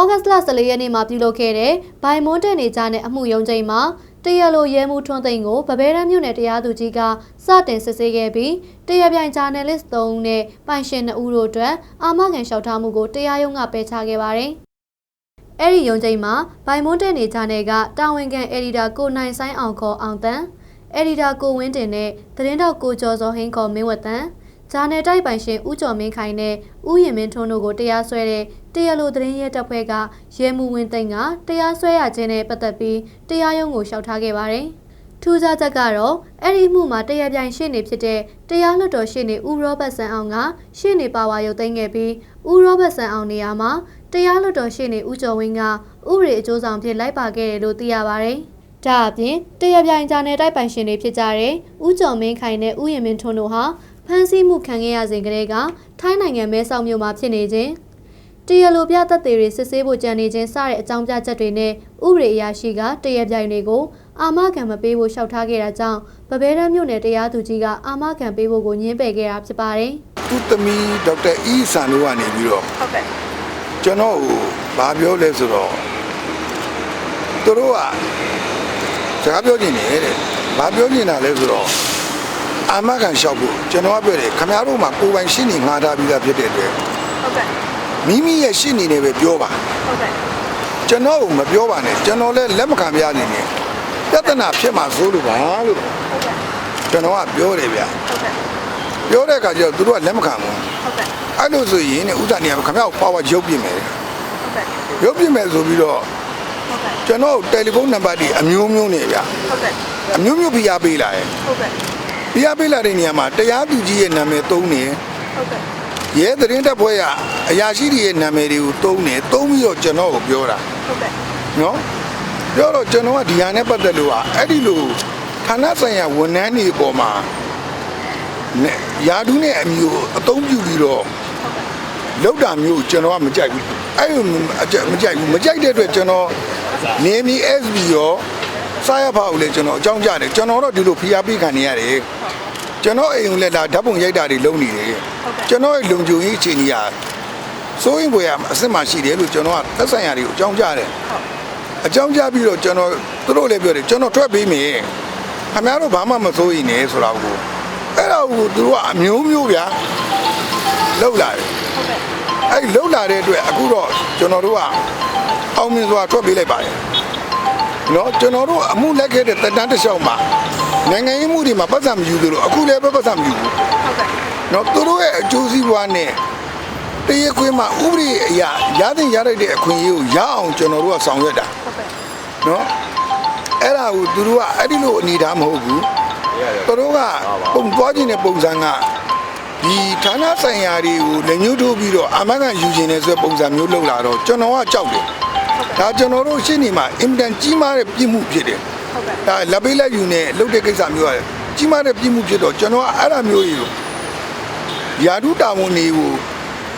ဩဂတ်လ14ရက်နေ့မှာပြုလုပ်ခဲ့တဲ့ဘိုင်မွန်းတဲ့နေကြတဲ့အမှုရုံးချိန်မှာတရားလိုရဲမှုထွန်းသိန်းကိုဗဘဲရမ်းမြို့နယ်တရားသူကြီးကစတင်စစ်ဆေးခဲ့ပြီးတရားပြိုင်ဂျာနယ်လစ်3ဦးနဲ့ပိုင်ရှင်2ဦးတို့အတွက်အာမခံလျှောက်ထားမှုကိုတရားရုံးကပယ်ချခဲ့ပါတယ်။အဲ့ဒီရုံးချိန်မှာဘိုင်မွန်းတဲ့နေကြတဲ့ကတာဝန်ခံအက်ဒီတာကိုနိုင်ဆိုင်အောင်ခေါ်အောင်တန်းအက်ဒီတာကိုဝင်းတင်နဲ့သတင်းတောက်ကိုကျော်စောဟင်းခေါ်မင်းဝတ်တန်း ဂျာနယ်တိုက်ပိုင်ရှင်ဦးကျော်မင်းခိုင်နဲ့ဦးရင်မင်းထွန်းတို့ကိုတရားစွဲတဲ့တရားလိုသတင်းရဲတပ်ဖွဲ့ကရဲမှုဝင်းသိန်းကတရားစွဲရခြင်းနဲ့ပတ်သက်ပြီးတရားရုံးကိုလျှောက်ထားခဲ့ပါတယ်။ထူးခြားချက်ကတော့အဲ့ဒီမှုမှာတရားပြိုင်ရှေ့နေဖြစ်တဲ့တရားလွှတ်တော်ရှေ့နေဦးရောဘတ်ဆန်အောင်ကရှေ့နေပါဝါရုပ်သိမ်းခဲ့ပြီးဦးရောဘတ်ဆန်အောင်နေရာမှာတရားလွှတ်တော်ရှေ့နေဦးကျော်ဝင်းကဥပဒေအကျိုးဆောင်ဖြစ်လိုက်ပါခဲ့တယ်လို့သိရပါတယ်။ဒါအပြင်တရားပြိုင်ဂျာနယ်တိုက်ပိုင်ရှင်တွေဖြစ်ကြတဲ့ဦးကျော်မင်းခိုင်နဲ့ဦးရင်မင်းထွန်းတို့ဟာ ဖမ်းဆီးမှုခံခဲ့ရစဉ်ကတည်းကထိုင်းနိုင်ငံမဲဆောက်မြို့မှာဖြစ်နေခြင်းတရားလိုပြသက်သေတွေစစ်ဆေးဖို့ကြံနေခြင်းစတဲ့အကြောင်းပြချက်တွေနဲ့ဥပဒေအရာရှိကတရားပြိုင်တွေကိုအာမခံမပေးဖို့လျှောက်ထားခဲ့တာကြောင့်ဗဘဲရမ်းမြို့နယ်တရားသူကြီးကအာမခံပေးဖို့ကိုညှင်းပယ်ခဲ့တာဖြစ်ပါတယ်။သူသမီးဒေါက်တာအီဆန်တို့ကနေပြီးတော့ဟုတ်ကဲ့ကျွန်တော်ကိုဘာပြောလဲဆိုတော့သူတို့ကစကားပြောနေတယ်တဲ့ဘာပြောနေတာလဲဆိုတော့ အာမခံလျှောက်ဖို့ကျွန်တော်ကပြောတယ်ခမရတို့မှာကိုယ်ပိုင်ရှင်းနေငှားထားပြီးသားဖြစ်တဲ့အတွက်ဟုတ်ကဲ့မိမိရဲ့ရှင်းနေတယ်ပဲပြောပါဟုတ်ကဲ့ကျွန်တော်ကမပြောပါနဲ့ကျွန်တော်လည်းလက်မခံပြရနေနဲ့ပြဿနာဖြစ်မှာစိုးလို့ပါလို့ဟုတ်ကဲ့ကျွန်တော်ကပြောတယ်ဗျဟုတ်ကဲ့ပြောတဲ့အခါကျတော့သူတို့ကလက်မခံဘူးဟုတ်ကဲ့အဲ့လိုဆိုရင်ねဥဒ္ဒနေရခမရကိုပါဝါရုပ်ပြမယ်ဟုတ်ကဲ့ရုပ်ပြမယ်ဆိုပြီးတော့ဟုတ်ကဲ့ကျွန်တော်တယ်လီဖုန်းနံပါတ်တွေအမျိုးမျိုးနေဗျဟုတ်ကဲ့အမျိုးမျိုးပြရပေးလာတယ်ဟုတ်ကဲ့ ပြရပေးလာတဲ့နေရာမှာတရားသူကြီးရဲ့နာမည်သုံးနေဟုတ်ကဲ့ရဲသတင်းတပ်ဖွဲ့ရအရာရှိတွေရဲ့နာမည်တွေကိုသုံးနေသုံးပြီးတော့ကျွန်တော်ကိုပြောတာဟုတ်ကဲ့နော်ပြောတော့ကျွန်တော်ကဒီဟာနဲ့ပတ်သက်လို့อ่ะအဲ့ဒီလိုဌာနဆိုင်ရာဝန်ထမ်းတွေအပေါ်မှာနဲ့ယာဒူးနဲ့အမျိုးအသုံးပြုပြီးတော့လောက်တာမျိုးကျွန်တော်ကမကြိုက်ဘူးအဲ့လိုအကြမကြိုက်ဘူးမကြိုက်တဲ့အတွက်ကျွန်တော်နေမီ SB ရောစားရဖာကိုလည်းကျွန်တော်အကြောင်းကြားတယ်ကျွန်တော်တော့ဒီလိုဖိအားပေးခံနေရတယ် ကျွန်တော်အိမ်ကိုလည်းဒါဓာတ်ပုံရိုက်တာတွေလုပ်နေတယ်ကျွန်တော်ရဲ့လုံခြုံရေးအခြေအနေကစိုးရင်ပွဲရအစစ်မှရှိတယ်လို့ကျွန်တော်ကသက်ဆိုင်ရာတွေကိုအကြောင်းကြားတယ်အကြောင်းကြားပြီးတော့ကျွန်တော်သူတို့လည်းပြောတယ်ကျွန်တော်ထွက်ပေးမယ်ခင်ဗျားတို့ဘာမှမစိုးရင်နဲ့ဆိုတာကိုအဲ့ဒါကိုသူတို့ကအမျိုးမျိုးဗျာလောက်လာတယ်ဟုတ်ကဲ့အဲ့ဒီလောက်လာတဲ့အတွက်အခုတော့ကျွန်တော်တို့ကအောင်မြင်စွာထွက်ပေးလိုက်ပါတယ်နော်ကျွန်တော်တို့အမှုလက်ခဲ့တဲ့တက်တန်းတစ်လျှောက်မှာ နိုင်ငံရေးမှုတွေမှာပတ်စံမယူသလိုအခုလည်းပဲပတ်စံမယူဘူးဟုတ်ကဲ့နော်သူတို့ရဲ့အကျိုးစီးပွားနဲ့တရခွေးမှာဥပဒေအရာရတဲ့ရတဲ့တဲ့အခွင့်အရေးကိုရအောင်ကျွန်တော်တို့ကဆောင်ရွက်တာဟုတ်ကဲ့နော်အဲ့ဒါကိုသူတို့ကအဲ့ဒီလိုအနေထားမဟုတ်ဘူးသူတို့ကပုံသွားခြင်းတဲ့ပုံစံကဒီဌာနဆိုင်ရာတွေကိုလက်ညှိုးထိုးပြီးတော့အမကန်ယူခြင်းနဲ့ဆိုတဲ့ပုံစံမျိုးလုပ်လာတော့ကျွန်တော်ကကြောက်တယ်ဒါကျွန်တော်တို့ရှင်းနေမှာအင်တန်ကြီးမားတဲ့ပြစ်မှုဖြစ်တယ် ဟုတ်ကဲ့ဒါလက်ပေးလက်ယူနဲ့လုပ်တဲ့ကိစ္စမျိုးရတယ်ကြီးမားတဲ့ပြစ်မှုဖြစ်တော့ကျွန်တော်ကအဲ့ဒါမျိုးကြီးကိုယာဒုတာဝန်တွေကို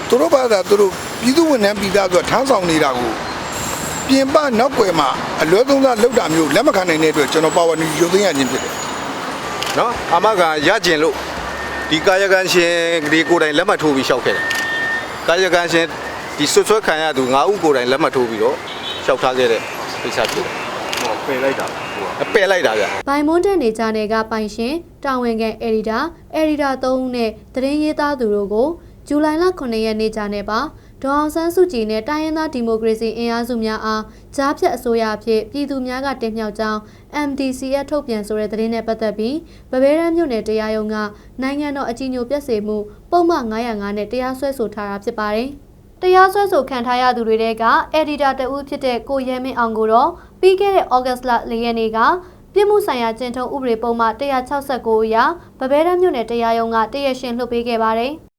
သူတို့ဘာသာသူတို့ပြည်သူဝန်ထမ်းပြည်သားဆိုတာထမ်းဆောင်နေတာကိုပြင်ပနောက်ွယ်မှာအလွဲသုံးစားလောက်တာမျိုးလက်မခံနိုင်တဲ့အတွက်ကျွန်တော်ပါဝါနီရုပ်သိမ်းရခြင်းဖြစ်တယ်နော်အမကရကျင်လို့ဒီကာယကံရှင်ဒီကိုယ်တိုင်လက်မှတ်ထိုးပြီးလျှောက်ခဲ့တယ်ကာယကံရှင်ဒီဆွဆွဲခံရသူ9ဦးကိုယ်တိုင်လက်မှတ်ထိုးပြီးတော့လျှောက်ထားခဲ့တဲ့ကိစ္စဖြစ်တယ်ဟော ပယ်လိုက်တာအပယ်လိုက်တာဗျဘိုင်မွန်းတဲ့နေကြနယ်ကပိုင်ရှင်တာဝန်ခံအယ်ဒီတာအယ်ဒီတာ3ဦးနဲ့သတင်းရေးသားသူတို့ကိုဇူလိုင်လ9ရက်နေ့ကြနယ်ပါဒေါအောင်ဆန်းစုကြည်နဲ့တိုင်းရင်းသားဒီမိုကရေစီအင်အားစုများအားကြားဖြတ်အစိုးရအဖြစ်ပြည်သူများကတင်မြှောက်ကြောင်း MDC ရဲ့ထုတ်ပြန်ဆိုတဲ့သတင်းနဲ့ပတ်သက်ပြီးဗဘဲရမ်းမြို့နယ်တရားရုံးကနိုင်ငံတော်အကြီးအကျယ်ပြည့်စုံမှုပုံမှန်905နဲ့တရားစွဲဆိုထားတာဖြစ်ပါတယ်။ တရားစွဲဆိုခံထားရသူတွေတဲကအက်ဒီတာတဦးဖြစ်တဲ့ကိုရဲမင်းအောင်ကိုတော့ပြီးခဲ့တဲ့ဩဂတ်စ်လ၄ရက်နေ့ကပြည်မှုဆိုင်ရာကျင့်ထုံးဥပဒေပုံမှန်169အရဗဘဲရမ်းမြို့နယ်တရားရုံးကတရက်ရှင်လွှတ်ပေးခဲ့ပါတယ်။